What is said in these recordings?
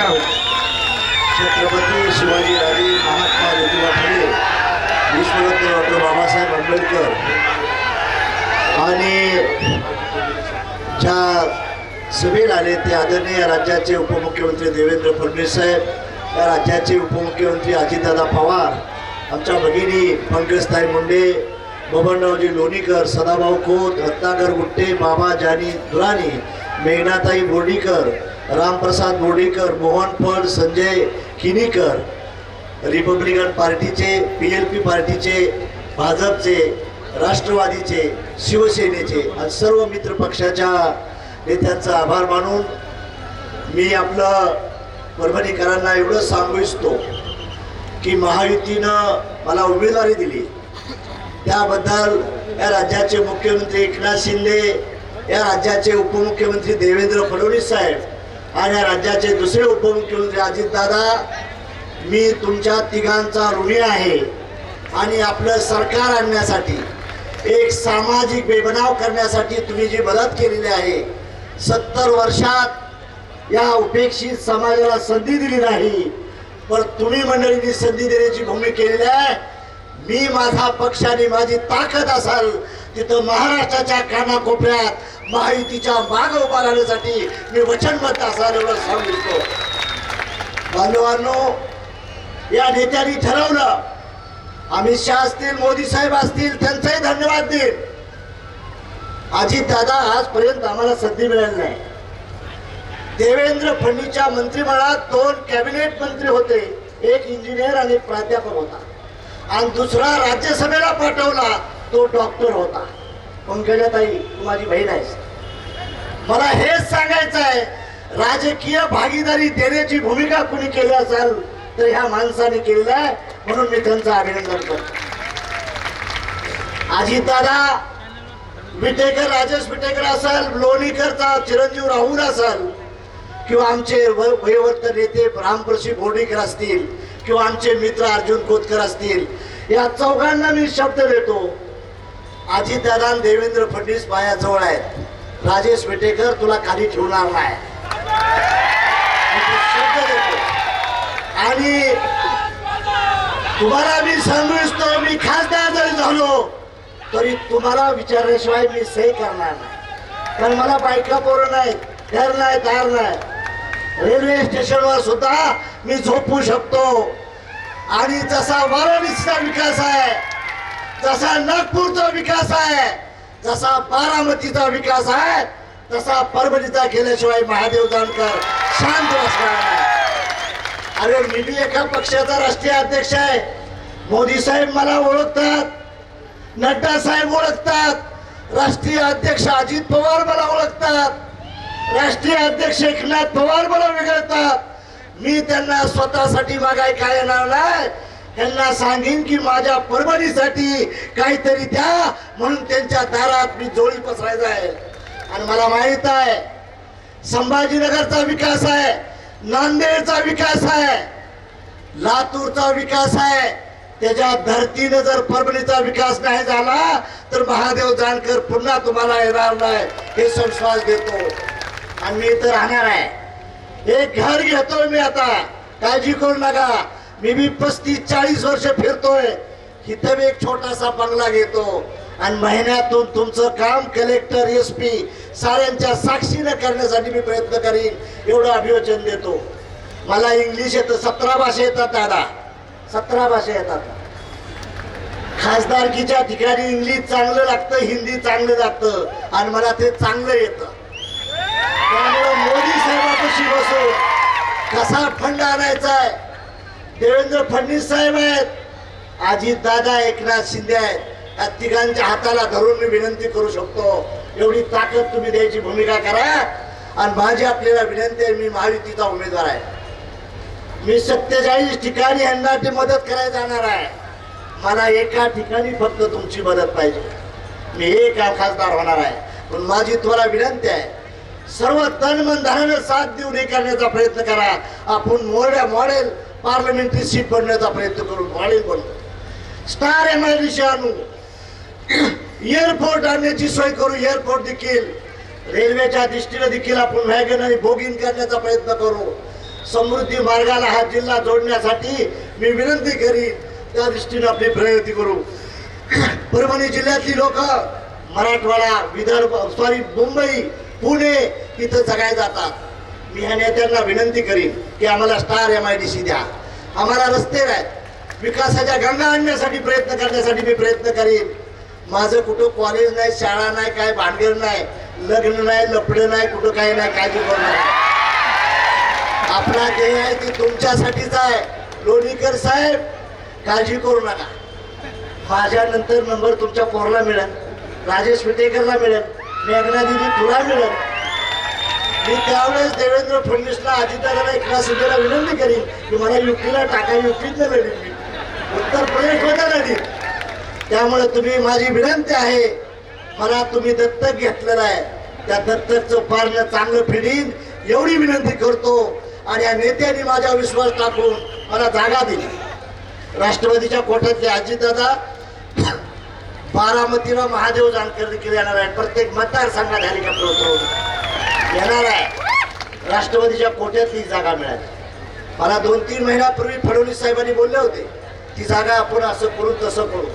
करावं छत्रपती शिवाजी राजे महात्मा ज्योतिबा फुले विश्वरत्न डॉक्टर बाबासाहेब आंबेडकर आणि ज्या सभेला आले ते आदरणीय राज्याचे उपमुख्यमंत्री देवेंद्र फडणवीस साहेब या राज्याचे उपमुख्यमंत्री अजितदादा पवार आमच्या भगिनी पंकजताई मुंडे बबनरावजी लोणीकर सदाभाऊ खोत रत्नाकर गुट्टे बाबा जानी दुराणी मेघनाताई बोर्डीकर रामप्रसाद बोर्डीकर मोहन फड संजय किनीकर रिपब्लिकन पार्टीचे पी एल पी पार्टीचे भाजपचे राष्ट्रवादीचे शिवसेनेचे आणि सर्व मित्र पक्षाच्या नेत्यांचा आभार मानून मी आपलं परभणीकरांना एवढं सांगू इच्छितो की महायुतीनं मला उमेदवारी दिली. त्याबद्दल या राज्याचे मुख्यमंत्री एकनाथ शिंदे या राज्याचे उपमुख्यमंत्री देवेंद्र फडणवीस साहेब आणि या राज्याचे दुसरे उपमुख्यमंत्री अजितदादा मी तुमच्या तिघांचा ऋणी आहे. आणि आपलं सरकार आणण्यासाठी एक सामाजिक बेबनाव करण्यासाठी तुम्ही जी मदत केलेली आहे सत्तर वर्षात या उपेक्षित समाजाला संधी दिली नाही पण तुम्ही मंडळींनी संधी देण्याची भूमी केलेली आहे. मी माझा पक्ष आणि माझी ताकद असाल तिथं महाराष्ट्राच्या कानाकोपऱ्यात महायुतीच्या माग उभा राहण्यासाठी मी वचनबद्ध असाल सांगितलो बांधवांनो या नेत्यांनी ठरवलं अमित शहा असतील मोदी साहेब असतील त्यांचाही धन्यवाद देईल. अजित दादा आजपर्यंत आम्हाला संधी मिळाली नाही. देवेंद्र फडणवीसच्या मंत्रिमंडळात दोन कॅबिनेट मंत्री होते एक इंजिनियर आणि प्राध्यापक होता. आणि दुसरा राज्यसभेला पाठवला तो डॉक्टर होता. पंकजाताई तू माझी बहीण आहेस. मला हेच सांगायचं आहे राजकीय भागीदारी देण्याची भूमिका कुणी केली असेल तर ह्या माणसाने केलेलं आहे म्हणून मी त्यांचं अभिनंदन करतो. अजितदादा विटेकर राजेश विटेकर असाल लोणीकरचा चिरंजीव राहुल असाल किंवा आमचे व- नेते रामप्रशी बोर्डीकर असतील किंवा आमचे मित्र अर्जुन खोतकर असतील या चौघांना मी शब्द देतो अजितदादा देवेंद्र फडणवीस माझ्याजवळ आहेत. राजेश विटेकर तुला खाली ठेवणार नाही. आणि तुम्हाला मी सांगू इच्छितो मी खासदार जरी झालो तरी तुम्हाला विचारल्याशिवाय मी सही करणार नाही. कारण मला बायका पोरं नाही घर नाही दार नाही. रेल्वे स्टेशनवर सुद्धा मी झोपू शकतो. आणि जसा वाराणसीचा विकास आहे जसा नागपूरचा विकास आहे जसा बारामतीचा विकास आहे तसा परभणीचा केल्याशिवाय महादेव जानकर शांत बसणार अरे मी बी एका पक्षाचा राष्ट्रीय अध्यक्ष आहे. मोदी साहेब मला ओळखतात नड्डा साहेब ओळखतात राष्ट्रीय अध्यक्ष अजित पवार मला ओळखतात राष्ट्रीय अध्यक्ष एकनाथ पवार मला वेगळतात. मी त्यांना स्वतःसाठी मागाय काय येणार नाही त्यांना सांगेन की माझ्या परभणीसाठी काहीतरी द्या म्हणून त्यांच्या दारात मी जोळी पसरायचा आहे. आणि मला माहीत आहे संभाजीनगरचा विकास आहे नांदेडचा विकास आहे लातूरचा विकास आहे. त्याच्या धर्तीने जर परभणीचा विकास नाही झाला तर महादेव जानकर पुन्हा तुम्हाला येणार नाही हे संश्वास देतो. आणि मी इथं राहणार आहे. एक घर घेतोय मी आता. काळजी करू नका. मी बी पस्तीस चाळीस वर्ष फिरतोय. इथं मी एक छोटासा बंगला घेतो. आणि महिन्यातून तुमचं काम कलेक्टर एस पी साऱ्यांच्या साक्षीनं करण्यासाठी मी प्रयत्न करीन. एवढं अभिवचन देतो. मला इंग्लिश येतं. सतरा भाषा येतात दादा. सतरा भाषा येतात. खासदारकीच्या ठिकाणी इंग्लिश चांगलं लागतं हिंदी चांगलं लागतं आणि मला ते चांगलं येतं. त्यामुळं मोदी साहेबापाशी बसून कसा फंड आणायचा आहे? देवेंद्र फडणवीस साहेब आहेत अजितदादा एकनाथ शिंदे आहेत. या तिघांच्या हाताला धरून मी विनंती करू शकतो एवढी ताकद तुम्ही द्यायची भूमिका करा. आणि माझी आपल्याला विनंती आहे मी महायुतीचा उमेदवार आहे. मी सत्तेचाळीस ठिकाणी यांना ती मदत करायला जाणार आहे. मला एका ठिकाणी फक्त तुमची मदत पाहिजे. मी एक खासदार होणार आहे. पण माझी तुम्हाला विनंती आहे सर्व तन मन धनानं साथ देऊन हे करण्याचा प्रयत्न करा. आपण मोड्या मॉडेल पार्लमेंटरी सीट बनण्याचा प्रयत्न करू मॉडेल बनवू स्टार एम आय आणू. एअरपोर्ट आणण्याची सोय करू एअरपोर्ट देखील. रेल्वेच्या दृष्टीने देखील आपण वॅगन आणि बोगिंग करण्याचा प्रयत्न करू. समृद्धी मार्गाला हा जिल्हा जोडण्यासाठी मी विनंती करीन त्या दृष्टीने आपली प्रगती करू. परभणी जिल्ह्यातली लोक मराठवाडा विदर्भ सॉरी मुंबई पुणे इथं सगळे जातात. मी ह्या नेत्यांना विनंती करीन की आम्हाला star M I D C द्या. आम्हाला रस्ते नाहीत विकासाच्या गंगा आणण्यासाठी प्रयत्न करण्यासाठी मी प्रयत्न करीन. माझं कुठं कॉलेज नाही शाळा नाही काय भानगड नाही लग्न नाही लपडं नाही कुठं काही नाही काय करू नाही. आपला ध्येय आहे ती तुमच्यासाठीच आहे. लोणीकर साहेब काळजी करू नका. माझ्यानंतर नंबर तुमच्या पोरला मिळेल. राजेश विटेकरला मिळेल. मेघना दिदी तुला मिळेल. मी त्यावेळेस देवेंद्र फडणवीसला अजितदादाला एकनाथ शिंदेला विनंती करीन की मला युक्तीला टाका युक्तीतनं लढीन मी. उत्तर प्रदेशमध्ये लढीन त्यामुळे तुम्ही माझी विनंती आहे मला तुम्ही दत्तक घेतलेला आहे. त्या दत्तकचं पारणं चांगलं फिडीन एवढी विनंती करतो आणि या नेत्यांनी माझ्या विश्वास टाकून मला जागा दिली. राष्ट्रवादीच्या कोट्यातले अजितदादा बारामतीला महादेव जानकर देखील येणार आहे प्रत्येक मतदारसंघात हॅलिकॉप्टर होतो. येणार आहे. राष्ट्रवादीच्या कोट्यातली जागा मिळाली. मला दोन तीन महिन्यापूर्वी फडणवीस साहेबांनी बोलले होते ती जागा आपण असं करू तसं करू.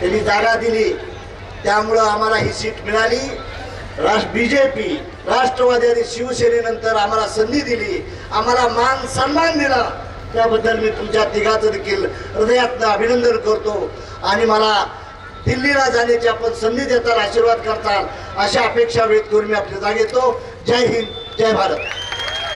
त्यांनी जागा दिली. त्यामुळं आम्हाला ही सीट मिळाली. राष्ट्र बी जे पी राष्ट्रवादी आणि शिवसेनेनंतर आम्हाला संधी दिली. आम्हाला मान सन्मान दिला त्याबद्दल मी तुमच्या तिघाचं देखील हृदयातनं अभिनंदन करतो. आणि मला दिल्लीला जाण्याची आपण संधी देताल आशीर्वाद करताल अशा अपेक्षा व्यक्त करून मी आपली जागा जय हिंद जय भारत.